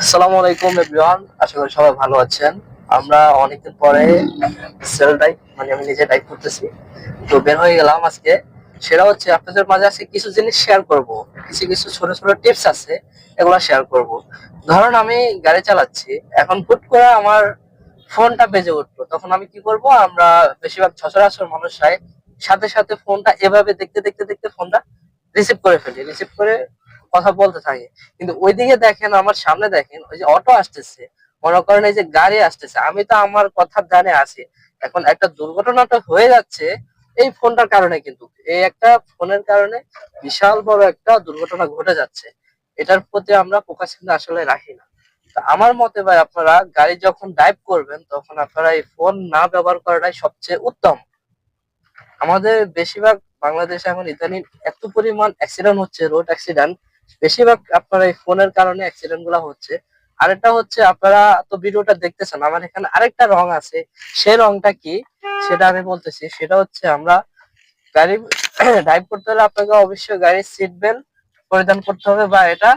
আসসালামু আলাইকুম, এভরিওয়ান। আশা করি সবাই ভালো আছেন। আমরা অনেকদিন পরে সেল মানে আমি নিজে করতেছি। তো বের হয়ে গেলাম আজকে। সেটা হচ্ছে, আপনাদের মাঝে কিছু জিনিস শেয়ার করব। কিছু কিছু ছোট ছোট টিপস আছে, এগুলো শেয়ার করব। ধরুন, আমি গাড়ি চালাচ্ছি। এখন হুট করে আমার ফোনটা বেজে উঠল। তখন আমি কি করব? আমরা বেশিরভাগ সচরাচর মানুষরাই সাথে সাথে ফোনটা এভাবে দেখতে দেখতে দেখতে ফোনটা রিসিভ করে ফেলি। রিসিভ করে কথা বলতে থাকে। কিন্তু ওইদিকে দেখেন, আমার সামনে দেখেন, ওই যে অটো আসতেছে, মনে করেন এই যে গাড়ি আসতেছে, আমি তো আমার কথার জানে আছি। এখন একটা দুর্ঘটনাটা হয়ে যাচ্ছে, এই ফোনটার কারণে কিন্তু। এই একটা ফোনের কারণে বিশাল বড় একটা দুর্ঘটনা ঘটে যাচ্ছে। এটার প্রতি আমরা ফোকাস কিন্তু আসলে রাখি না। আমার মতে ভাই, আপনারা গাড়ি যখন ড্রাইভ করবেন, তখন আপনারা এই ফোন না ব্যবহার করাটাই সবচেয়ে উত্তম। আমাদের বেশিরভাগ বাংলাদেশে এখন ইদানিং এত পরিমাণ অ্যাক্সিডেন্ট হচ্ছে রোড অ্যাক্সিডেন্ট বেশিরভাগ আপনার এই ফোনের কারণে অ্যাক্সিডেন্টগুলা হচ্ছে। আরেকটা হচ্ছে, আপনারা তো ভিডিওটা দেখতেছেন, আমার এখানে আরেকটা রং আছে। সেই রংটা কি? সেটা আমি বলতেছি। সেটা হচ্ছে আমরা গাড়ি ড্রাইভ করতে হলে আপনাকে অবশ্যই গাড়ির সিট বেল্ট পরিধান করতে হবে বা এটা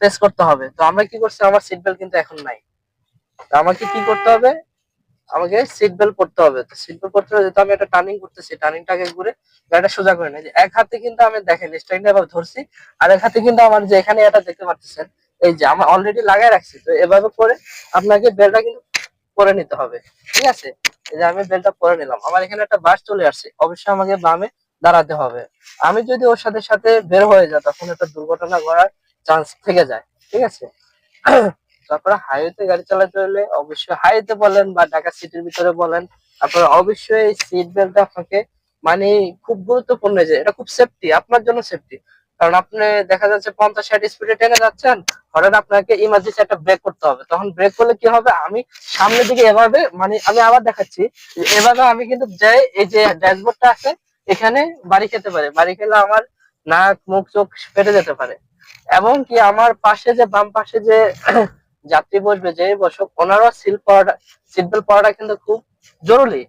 প্রেস করতে হবে। তো আমরা কি করছি? আমার সিট বেল্ট কিন্তু এখন নাই। তো আমাকে কি করতে হবে? আমাকে সিট বেল্ট পরতে হবে। তো সিট বেল্ট পরতে হলে যেহেতু আমি একটা টার্নিং করতেছি টার্নিংটাকে ঘুরে গাড়িটা সোজা করে নেই। এক হাতে কিন্তু আমি দেখেন স্টাইলটা এভাবে ধরছি, আর এক হাতে কিন্তু আমার যে এখানে এটা দেখতে পাচ্ছেন, এই যে আমার অলরেডি লাগাই রাখছি। তো এভাবে করে আপনাকে বেলটা কিন্তু পরে নিতে হবে। ঠিক আছে? এই যে আমি বেলটা পরে নিলাম। আমার এখানে একটা বাস চলে আসছে। অবশ্যই আমাকে বামে দাঁড়াতে হবে। আমি যদি ওর সাথে সাথে বের হয়ে যায় তখন একটা দুর্ঘটনা ঘটার চান্স থেকে যায়। ঠিক আছে? তারপরে হাইওয়েতে গাড়ি চালাতে হলে অবশ্যই হাইওয়েতে বলেন বা ঢাকা সিটির ভিতরে বলেন। আপনারা অবশ্যই সিট বেল্টটা আপনাকে মানে খুব গুরুত্বপূর্ণ যে এটা খুব সেফটি আপনার জন্য সেফটি কারণ আপনি দেখা যাচ্ছে পঞ্চাশ ষাট স্পিডে টেনে যাচ্ছেন, হঠাৎ আপনাকে ইমার্জেন্সি একটা ব্রেক করতে হবে। তখন ব্রেক করলে কি হবে? আমি সামনের দিকে এভাবে মানে আমি আবার দেখাচ্ছি এভাবে আমি কিন্তু যাই, এই যে ড্যাশবোর্ডটা আছে, এখানে বাড়ি খেতে পারে। বাড়ি খেলে আমার নাক, মুখ, চোখ ফেটে যেতে পারে। এবং কি আমার পাশে যে বাম পাশে যে যাত্রী বসবে যে বসক, ওনারও সিল পড়াটা সিট বেল্ট পড়াটা কিন্তু খুব জরুরি।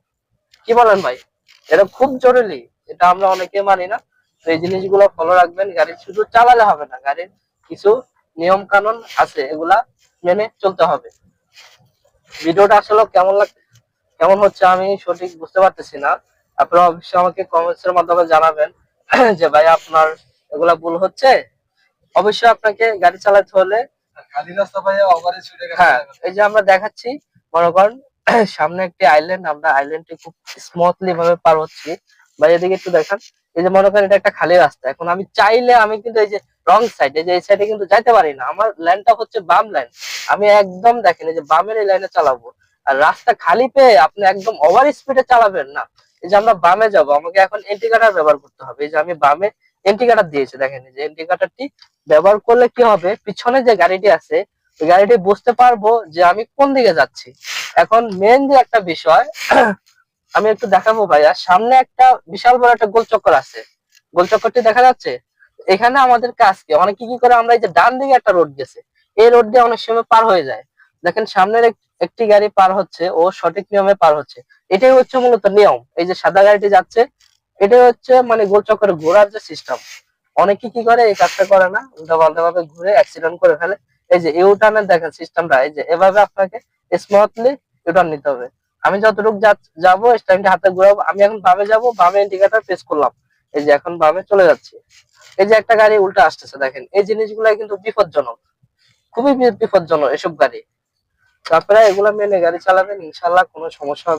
কি বলেন ভাই? এটা খুব জরুরি, এটা আমরা অনেকে মানি না। তো এই জিনিসগুলো ফলো রাখবেন, গাড়ি শুধু চালালে হবে না, গাড়ির কিছু নিয়ম কানুন আছে, এগুলা মেনে চলতে হবে। ভিডিওটা আসলে কেমন লাগ, কেমন হচ্ছে আমি সঠিক বুঝতে পারতেছি না। আপনারা অবশ্যই আমাকে কমেন্টস এর মাধ্যমে জানাবেন যে ভাই আপনার এগুলা ভুল হচ্ছে। অবশ্যই আপনাকে গাড়ি চালাতে হলে হ্যাঁ এই যে আমরা দেখাচ্ছি আইল্যান্ড আমরা আইল্যান্ডটি খুব খালি রাস্তা। এখন আমি চাইলে আমি কিন্তু এই যে রং সাইড এই যে এই সাইডে কিন্তু যাইতে পারি না। আমার লাইনটা হচ্ছে বাম লাইন আমি একদম দেখেন, এই যে বামের এই লাইনে চালাবো। আর রাস্তা খালি পেয়ে আপনি একদম ওভার স্পিডে চালাবেন না। এই যে আমরা বামে যাব, আমাকে এখন ইন্ডিকেটার ব্যবহার করতে হবে। এই যে আমি বামে ইন্ডিকেটার দিয়েছে, দেখেন যে ইন্ডিকেটারটি ব্যবহার করলে কি হবে? পিছনে যে গাড়িটি আছে, ওই গাড়িটি বুঝতে পারব যে আমি কোন দিকে যাচ্ছি। এখন মেন যে একটা বিষয়, আমি একটু দেখাবো ভাইয়া। সামনে একটা বিশাল বড় একটা গোল চক্কর আছে। গোল চক্করটি দেখা যাচ্ছে? এখানে আমাদের কাজ কি অনেকে কি করে, আমরা এই যে ডান দিকে একটা রোড গেছে, এই রোড দিয়ে অনেক সময় পার হয়ে যায়। দেখেন সামনের একটি গাড়ি পার হচ্ছে, ও সঠিক নিয়মে পার হচ্ছে। এটাই হচ্ছে মূলত নিয়ম। এই যে সাদা গাড়িটি যাচ্ছে এটাই হচ্ছে মানে গোল চক্করে ঘোরার যে সিস্টেম অনেকে কি করে, এই কাজটা করে না, উল্টা পাল্টা ভাবে ঘুরে অ্যাক্সিডেন্ট করে ফেলে। এই যে ইউটার্নের দেখেন সিস্টেমটা এই যে এভাবে আপনাকে স্মুথলি ইউটার্ন নিতে হবে। আমি যতটুকু যাব স্ট্যান্ডে হাতে ঘুরাবো। আমি এখন বামে যাব, বামে ইন্ডিকেটর প্রেস করলাম। এই যে এখন বামে চলে যাচ্ছে। এই যে একটা গাড়ি উল্টা আসতেছে, দেখেন। এই জিনিসগুলো কিন্তু বিপজ্জনক। খুবই বিপজ্জনক এসব গাড়ি। তারপরে এগুলা মেনে গাড়ি চালাবেন ইনশাল্লাহ কোনো সমস্যা হবে।